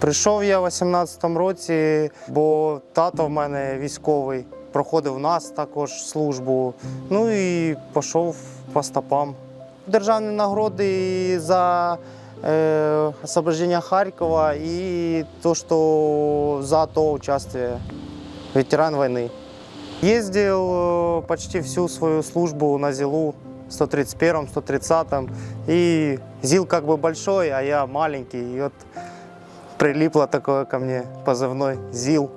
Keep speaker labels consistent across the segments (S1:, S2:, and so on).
S1: Прийшов я в 18-му році, бо тато в мене військовий, проходив у нас також службу. Ну і пішов по стопам. Державні нагороди за е, освобождення Харкова і то, що за АТО участвие, ветеран війни. Ездил э, почти всю свою службу на ЗИЛу, 131-м, 130-м. И ЗИЛ как бы большой, а я маленький. И вот прилипло такое ко мне позывной ЗИЛ.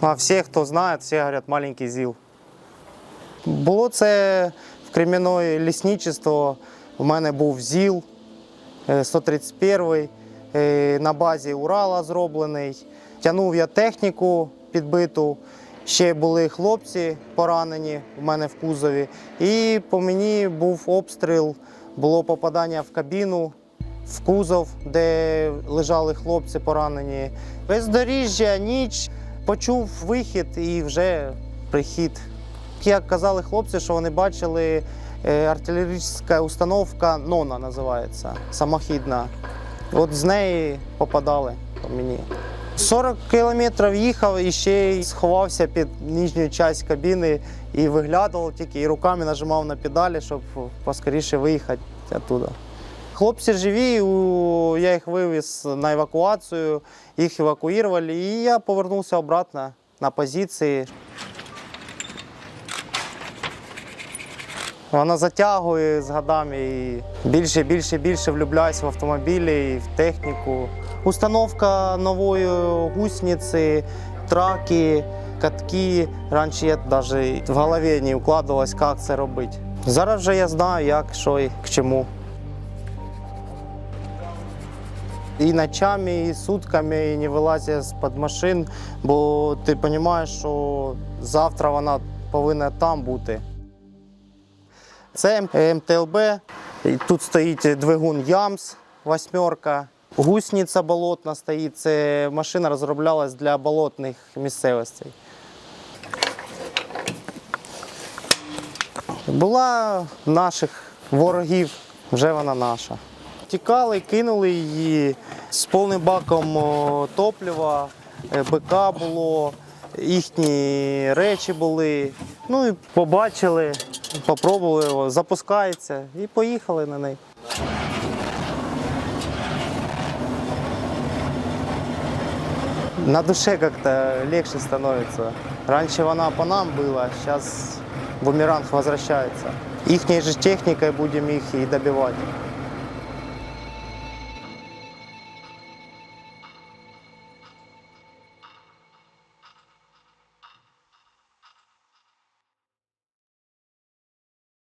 S1: А все, хто знає, всі говорять маленький ЗІЛ. Було це в Кремінної лісничество. У мене був ЗІЛ е, 131 е, на базі Урала зроблений. Тягнув я техніку підбиту. Ще були хлопці поранені у мене в кузові. І по мені був обстріл, було попадання в кабіну, в кузов, де лежали хлопці поранені. Бездоріжжя, ніч, почув вихід і вже прихід. Як казали хлопці, що вони бачили е, артилерійська установка Нона називається, самохідна. От з неї попадали по мені. 40 кілометрів їхав і ще й сховався під нижню частину кабіни і виглядав тільки, і руками нажимав на педалі, щоб поскоріше виїхати оттуда. Хлопці живі, я їх вивіз на евакуацію, їх евакуювали, і я повернувся обратно на позиції. Вона затягує з годами і більше, більше, більше влюбляюсь в автомобілі і в техніку. Установка нової гусениці, траки, катки. Раніше я навіть в голові не вкладалось, як це робити. Зараз вже я знаю, як, що і к чому. І ночами, і сутками і не вилазя з-під машин, бо ти розумієш, що завтра вона повинна там бути. Це МТЛБ. Тут стоїть двигун Ямс, восьмерка. Гусениця болотна стоїть. Це машина розроблялась для болотних місцевостей. Була наших ворогів, вже вона наша. Тікали, кинули її з повним баком топлива, е, БК було, їхні речі були. Ну і побачили, попробували, о, запускається і поїхали на неї. На душе как-то легче становится. Раньше она по нам была, сейчас бумеранг возвращается. Ихней же техникой будем их и добивать.